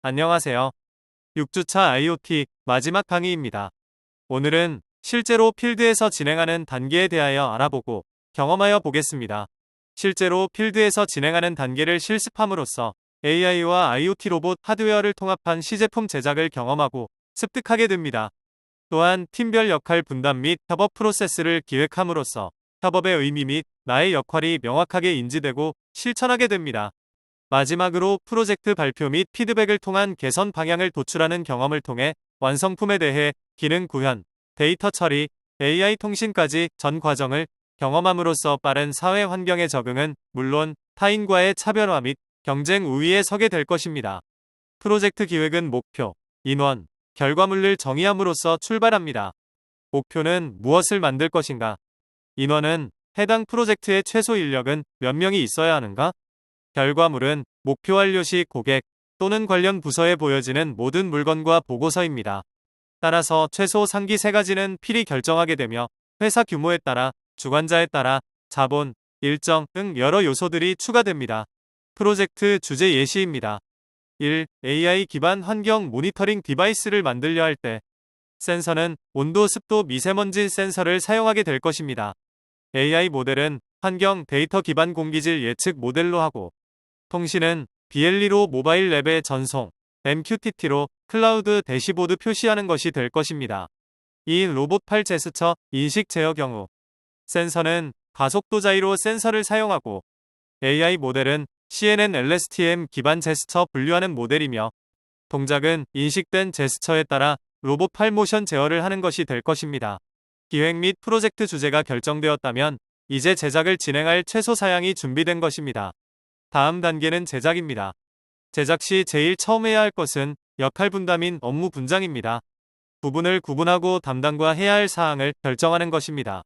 안녕하세요. 6주차 IoT 마지막 강의입니다. 오늘은 실제로 필드에서 진행하는 단계에 대하여 알아보고 경험하여 보겠습니다. 실제로 필드에서 진행하는 단계를 실습함으로써 AI와 IoT 로봇 하드웨어를 통합한 시제품 제작을 경험하고 습득하게 됩니다. 또한 팀별 역할 분담 및 협업 프로세스를 기획함으로써 협업의 의미 및 나의 역할이 명확하게 인지되고 실천하게 됩니다. 마지막으로 프로젝트 발표 및 피드백을 통한 개선 방향을 도출하는 경험을 통해 완성품에 대해 기능 구현, 데이터 처리, AI 통신까지 전 과정을 경험함으로써 빠른 사회 환경에 적응은 물론 타인과의 차별화 및 경쟁 우위에 서게 될 것입니다. 프로젝트 기획은 목표, 인원, 결과물을 정의함으로써 출발합니다. 목표는 무엇을 만들 것인가? 인원은 해당 프로젝트의 최소 인력은 몇 명이 있어야 하는가? 결과물은 목표 완료 시 고객 또는 관련 부서에 보여지는 모든 물건과 보고서입니다. 따라서 최소 상기 세 가지는 필히 결정하게 되며 회사 규모에 따라 주관자에 따라 자본, 일정 등 여러 요소들이 추가됩니다. 프로젝트 주제 예시입니다. 1. AI 기반 환경 모니터링 디바이스를 만들려 할 때 센서는 온도, 습도, 미세먼지 센서를 사용하게 될 것입니다. AI 모델은 환경 데이터 기반 공기질 예측 모델로 하고 통신은 BLE로 모바일 랩에 전송, MQTT로 클라우드 대시보드 표시하는 것이 될 것입니다. 이 로봇 팔 제스처 인식 제어 경우 센서는 가속도 자이로 센서를 사용하고 AI 모델은 CNN LSTM 기반 제스처 분류하는 모델이며 동작은 인식된 제스처에 따라 로봇 팔 모션 제어를 하는 것이 될 것입니다. 기획 및 프로젝트 주제가 결정되었다면 이제 제작을 진행할 최소 사양이 준비된 것입니다. 다음 단계는 제작입니다. 제작 시 제일 처음 해야 할 것은 역할 분담인 업무 분장입니다. 부분을 구분하고 담당과 해야 할 사항을 결정하는 것입니다.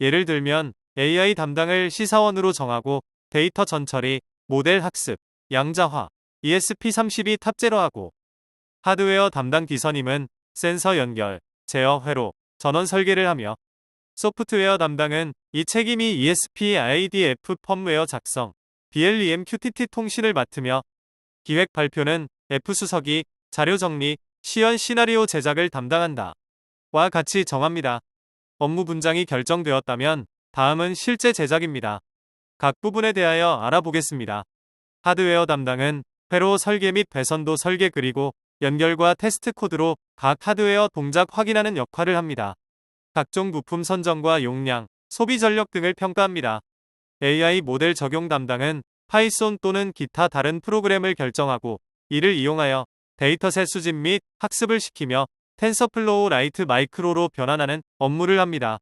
예를 들면 AI 담당을 시사원으로 정하고 데이터 전처리, 모델 학습, 양자화, ESP32 탑재로 하고 하드웨어 담당 기선임은 센서 연결, 제어 회로, 전원 설계를 하며 소프트웨어 담당은 이 책임이 ESP IDF 펌웨어 작성, BLEM QTT 통신을 맡으며 기획 발표는 F수석이 자료 정리, 시연 시나리오 제작을 담당한다. 와 같이 정합니다. 업무 분장이 결정되었다면 다음은 실제 제작입니다. 각 부분에 대하여 알아보겠습니다. 하드웨어 담당은 회로 설계 및 배선도 설계 그리고 연결과 테스트 코드로 각 하드웨어 동작 확인하는 역할을 합니다. 각종 부품 선정과 용량, 소비 전력 등을 평가합니다. AI 모델 적용 담당은 파이썬 또는 기타 다른 프로그램을 결정하고 이를 이용하여 데이터셋 수집 및 학습을 시키며 텐서플로우 라이트 마이크로로 변환하는 업무를 합니다.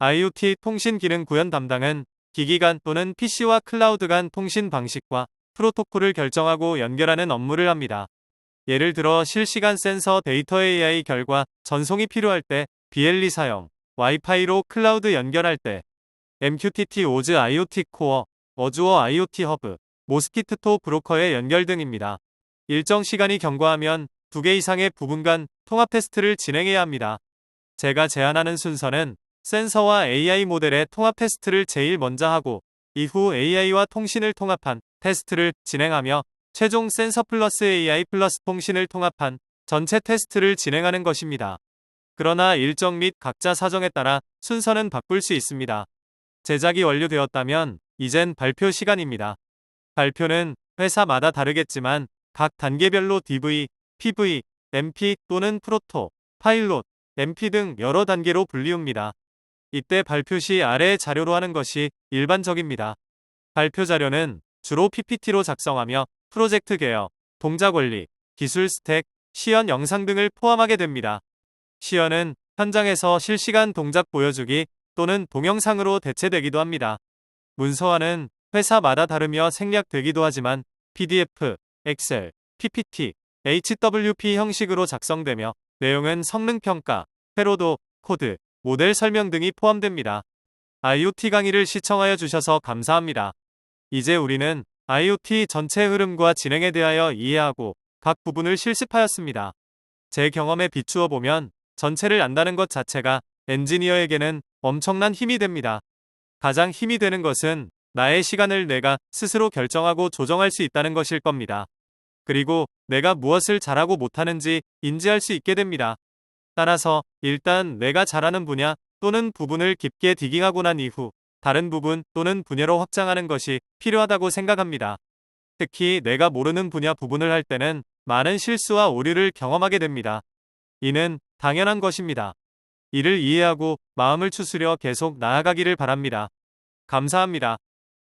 IoT 통신 기능 구현 담당은 기기 간 또는 PC와 클라우드 간 통신 방식과 프로토콜을 결정하고 연결하는 업무를 합니다. 예를 들어 실시간 센서 데이터 AI 결과 전송이 필요할 때 BLE 사용, 와이파이로 클라우드 연결할 때 MQTT 오즈 IoT 코어, 어주어 IoT 허브, 모스키트토 브로커의 연결 등입니다. 일정 시간이 경과하면 두 개 이상의 부분 간 통합 테스트를 진행해야 합니다. 제가 제안하는 순서는 센서와 AI 모델의 통합 테스트를 제일 먼저 하고 이후 AI와 통신을 통합한 테스트를 진행하며 최종 센서 플러스 AI 플러스 통신을 통합한 전체 테스트를 진행하는 것입니다. 그러나 일정 및 각자 사정에 따라 순서는 바꿀 수 있습니다. 제작이 완료되었다면 이젠 발표 시간입니다. 발표는 회사마다 다르겠지만 각 단계별로 DV, PV, MP 또는 프로토, 파일롯, MP 등 여러 단계로 분리합니다. 이때 발표 시 아래의 자료로 하는 것이 일반적입니다. 발표 자료는 주로 PPT로 작성하며 프로젝트 개요, 동작 원리, 기술 스택, 시연 영상 등을 포함하게 됩니다. 시연은 현장에서 실시간 동작 보여주기 또는 동영상으로 대체되기도 합니다. 문서화는 회사마다 다르며 생략되기도 하지만 PDF, 엑셀, PPT, HWP 형식으로 작성되며 내용은 성능평가, 회로도, 코드, 모델 설명 등이 포함됩니다. IoT 강의를 시청하여 주셔서 감사합니다. 이제 우리는 IoT 전체 흐름과 진행에 대하여 이해하고 각 부분을 실습하였습니다. 제 경험에 비추어 보면 전체를 안다는 것 자체가 엔지니어에게는 엄청난 힘이 됩니다. 가장 힘이 되는 것은 나의 시간을 내가 스스로 결정하고 조정할 수 있다는 것일 겁니다. 그리고 내가 무엇을 잘하고 못하는지 인지할 수 있게 됩니다. 따라서 일단 내가 잘하는 분야 또는 부분을 깊게 디깅하고 난 이후 다른 부분 또는 분야로 확장하는 것이 필요하다고 생각합니다. 특히 내가 모르는 분야 부분을 할 때는 많은 실수와 오류를 경험하게 됩니다. 이는 당연한 것입니다. 이를 이해하고 마음을 추스려 계속 나아가기를 바랍니다. 감사합니다.